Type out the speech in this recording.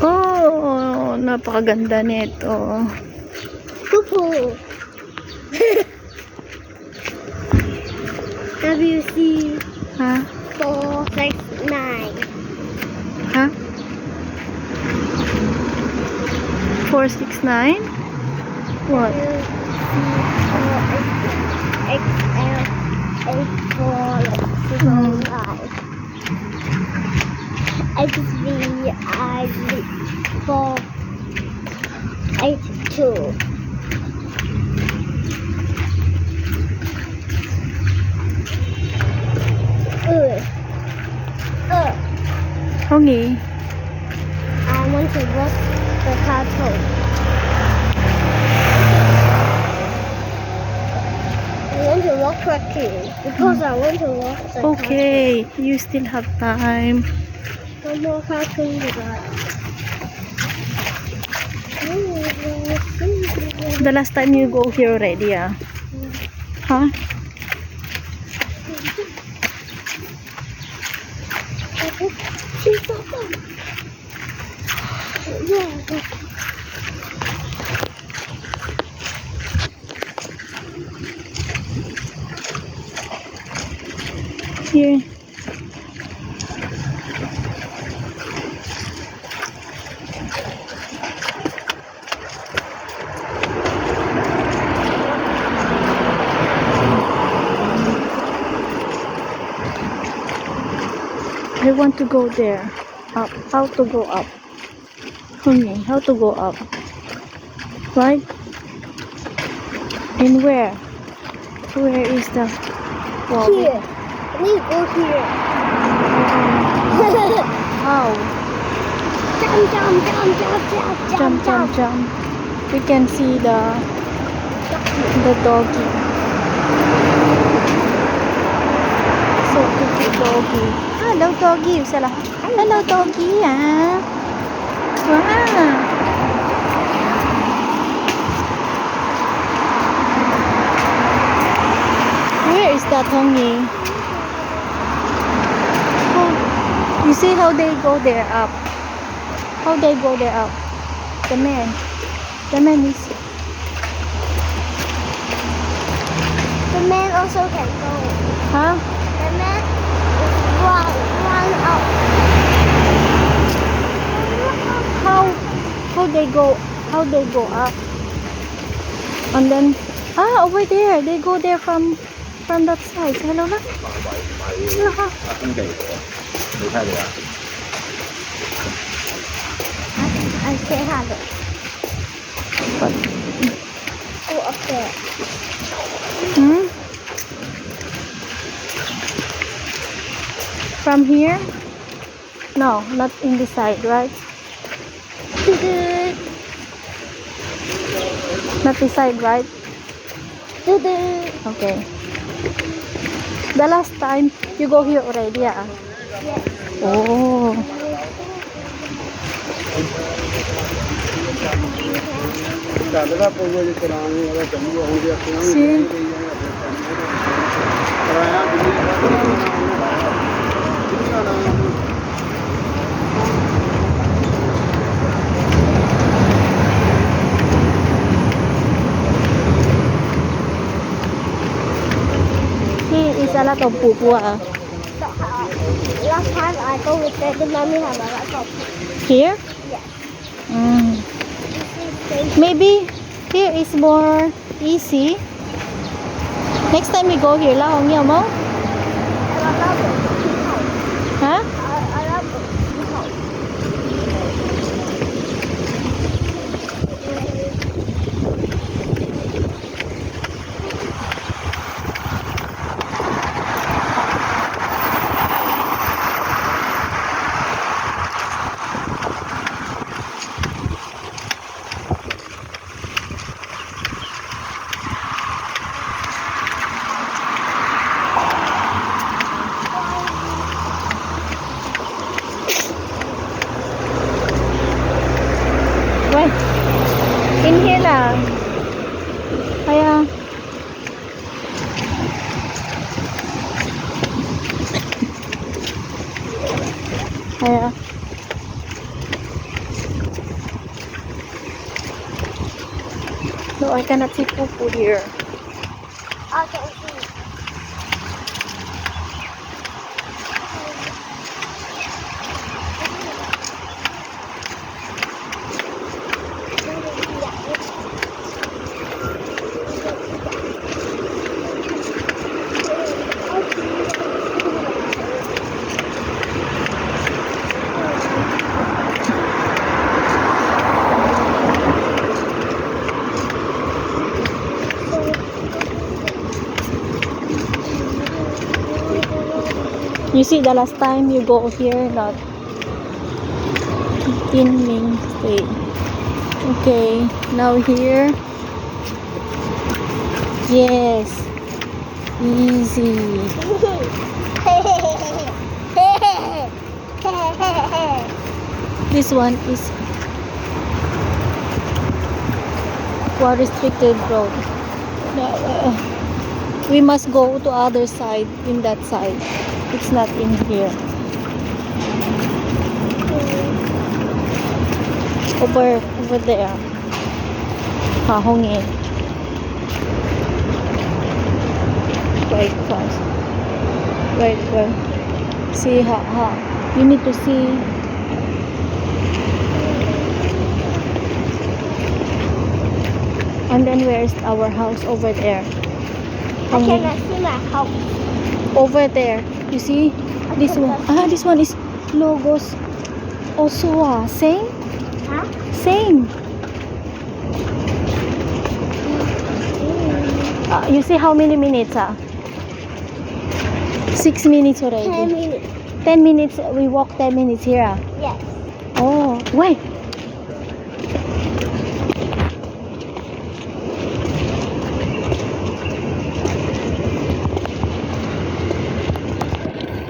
Oh, napakaganda nito. Poo. WC Ha? four six nine. Ha? 469? What? XL eight four six nine. XVI four eight two. Uh, uh, Hongi. I want to watch the cartoon. I want to watch cartoon because I want to watch the Okay, you still have time. Cartoon. No more cartoon tonight. The last time you go here already, ah. Huh? Yeah. Here. I want to go there. Up. How to go up? Honey, how to go up? Right? And where? Where is the wall? Here. We go here. How? jump, jump, jump, jump, jump, Jump, jump, jump. We can see the the doggy. So cute doggy. Hello. Hello. Ah. Wow. Where is that honey? Oh, you see how they go there up? How they go there up? The man. The man is The man also can go. huh? How how they go, how they go up and then ah over there, they go there from from that side hello đâu đó không đầy đủ hai được anh sẽ hạ được Go up there. Hmm? from here? No, not in this side, right? not this side, right? Okay. The last time you go here already, yeah? Yes. Oh. See? isa na itong pupuha ah. Last time I go with the mommy have a lot of Here? Yes. Mm. Maybe here is more easy. Next time we go here, lahong yaw mo? Yeah. No, I cannot see poo-poo here. You see, the last time you go here, not Tinming State. Okay, now here. Yes. Easy. This one is restricted road. No, uh, we must go to other side in that side. It's not in here. Over over there. Hahongin. Right fast. Right well. See ha ha. You need to see And then where's our house over there? I cannot see my house. over there. You see? This one. Ah, this one is logos. Also, ah, same? Huh? Same. Ah, you see how many minutes, ah? Six minutes already. Ten minutes. Ten minutes, we walk ten minutes here, ah. Yes. Oh, wait.